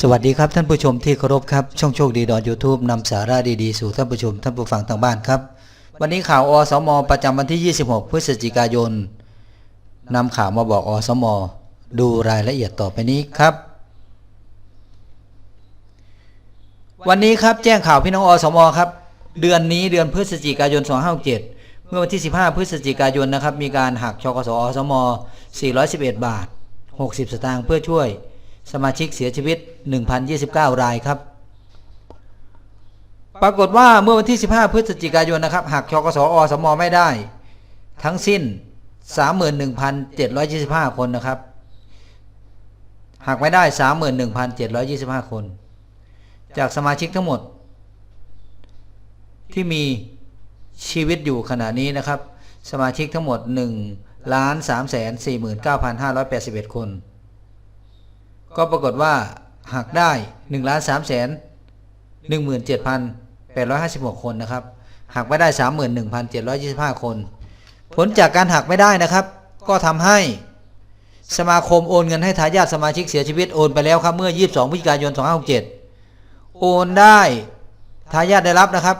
สวัสดีครับท่านผู้ชมที่เคารพครับ ช่องโชคดีดอนยูทูบนำสาระดีๆ สู่ท่านผู้ชม ท่านผู้ฟังทางบ้านครับ วันนี้ข่าวอสม ประจำวันที่ 26 พฤศจิกายนนำข่าวมาบอกอสม ดูรายละเอียดต่อไปนี้ครับ วันนี้ครับแจ้งข่าวพี่น้องอสมครับ เดือนนี้เดือนพฤศจิกายน 2567เมื่อวันที่ 15 พฤศจิกายนนะครับมีการหักชกสอสม 411 บาท 60 สตางค์เพื่อช่วย สมาชิกเสียชีวิต 1,029 รายครับ ปรากฏว่าเมื่อวันที่ 15 พฤศจิกายนนะครับหักชกสอสมไม่ได้ ทั้งสิ้น 31,725 คนนะครับหักไม่ได้ 31,725 คน จากสมาชิกทั้งหมด ที่มีชีวิตอยู่ขณะนี้นะครับ สมาชิกทั้งหมด 1 ล้าน3แสน49,581 คน ก็ปรากฏว่าหักได้1ล้าน3แสน17,856คนนะครับ หักไม่ได้31,725คน ผลจากการหักไม่ได้นะครับ ก็ทำให้สมาคมโอนเงินให้ทายาทสมาชิกเสียชีวิตโอนไปแล้วครับเมื่อ 22พฤศจิกายน 2567 โอนได้ทายาทได้รับนะครับ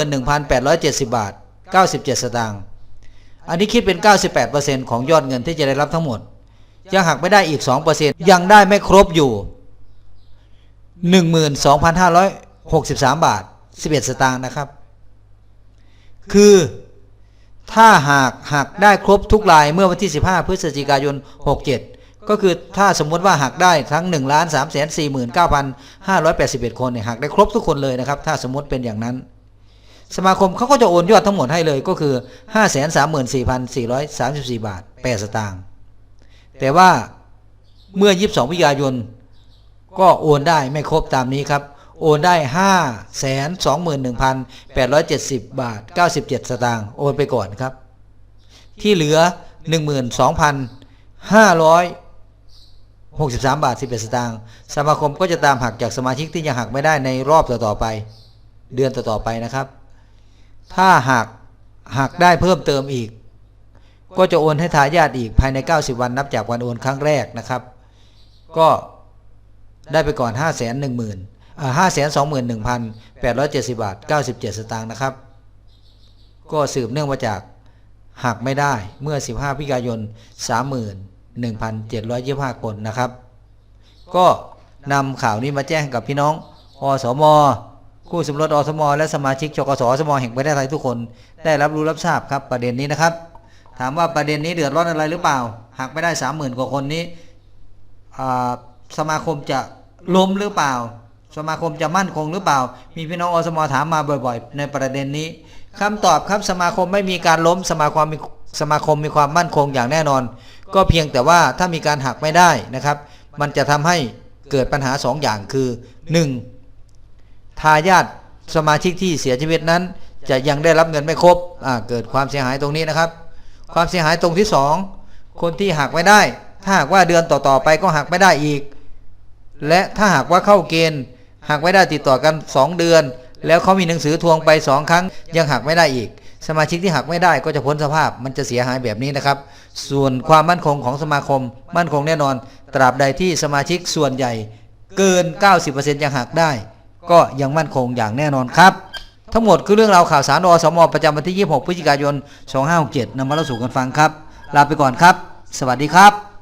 521,870 บาท 97 สตางค์ อันนี้คิดเป็น 98%ของยอดเงินที่จะได้รับทั้งหมด ยังหักไม่ได้อีก 2%ยังได้ไม่ครบอยู่ 12,563 บาท 11 สตางค์นะครับ คือถ้าหากหักได้ครบทุกรายเมื่อวันที่ 15 พฤศจิกายน 67 ก็คือถ้าสมมติว่าหักได้ทั้ง 1 3 4 9 5 8 1 คนเนี่ยหักได้ครบทุกคนเลยนะครับ ถ้าสมมติเป็นอย่างนั้น สมาคมเขาก็จะโอนยอดทั้งหมดให้เลยก็คือ 5 3 4 4 3 4 บาท8สตางค์ แต่ว่าเมื่อ 22พฤศจิกายน ก็โอนได้ไม่ครบตามนี้ครับ โอนได้ 5 2 1 8 7 0 บาท 97 สตางค์โอนไปก่อนครับ ที่เหลือ 12,563 บาท 11 สตางค์สมาคมก็จะตามหักจากสมาชิกที่ยังหักไม่ได้ในรอบต่อๆไป เดือนต่อๆไปนะครับ ถ้าหักหักได้เพิ่มเติมอีก ก็จะโอนให้ทายาทอีกภายใน 90 วันนับจากวันโอนครั้งแรกนะครับ ก็ได้ไปก่อน 5 1 0 0 0 0 0 5 2 1 8 7 0 บาท 97 สตางค์นะครับ ก็สืบเนื่องมาจากหักไม่ได้เมื่อ 15 พิกายน 31,725 คนนะครับ ก็นำข่าวนี้มาแจ้งกับพี่น้องอสมคู่สมรสอสม และสมาชิกชกสอสมแห่งประเทศไทยทุกคน ได้รับรู้รับทราบครับประเด็นนี้นะครับ ถามว่าประเด็นนี้เดือดร้อนอะไรหรือเปล่าหักไม่ได้30,000กว่าคนนี้สมาคมจะล้มหรือเปล่า สมาคมจะมั่นคงหรือเปล่า มีพี่น้องอสมอถามมาบ่อยๆ ในประเด็นนี้คำตอบครับสมาคมไม่มีการล้มสมาคมมีสมาคมมีความมั่นคงอย่างแน่นอน ก็เพียงแต่ว่าถ้ามีการหักไม่ได้นะครับ มันจะทำให้เกิดปัญหา2ออย่างคือ 1. ทายาทสมาชิกที่เสียชีวิตนั้น จะยังได้รับเงินไม่ครบเกิดความเสียหายตรงนี้นะครับ ความเสียหายตรงที่ 2 คนที่หักไม่ได้ ถ้าหากว่าเดือนต่อๆไปก็หักไม่ได้อีก และถ้าหากว่าเข้าเกณฑ์หักไม่ได้ติดต่อกัน 2 เดือน แล้วเขามีหนังสือทวงไป 2 ครั้ง ยังหักไม่ได้อีก สมาชิกที่หักไม่ได้ก็จะพ้นสภาพมันจะเสียหายแบบนี้นะครับ ส่วนความมั่นคงของสมาคม มั่นคงแน่นอน ตราบใดที่สมาชิกส่วนใหญ่ เกิน 90%ยังหักได้ ก็ยังมั่นคงอย่างแน่นอนครับ ทั้งหมดคือเรื่องราวข่าวสารอสมประจำวันที่ 26 พฤศจิกายน 2567นำมาเล่าสู่กันฟังครับ ลาไปก่อนครับ สวัสดีครับ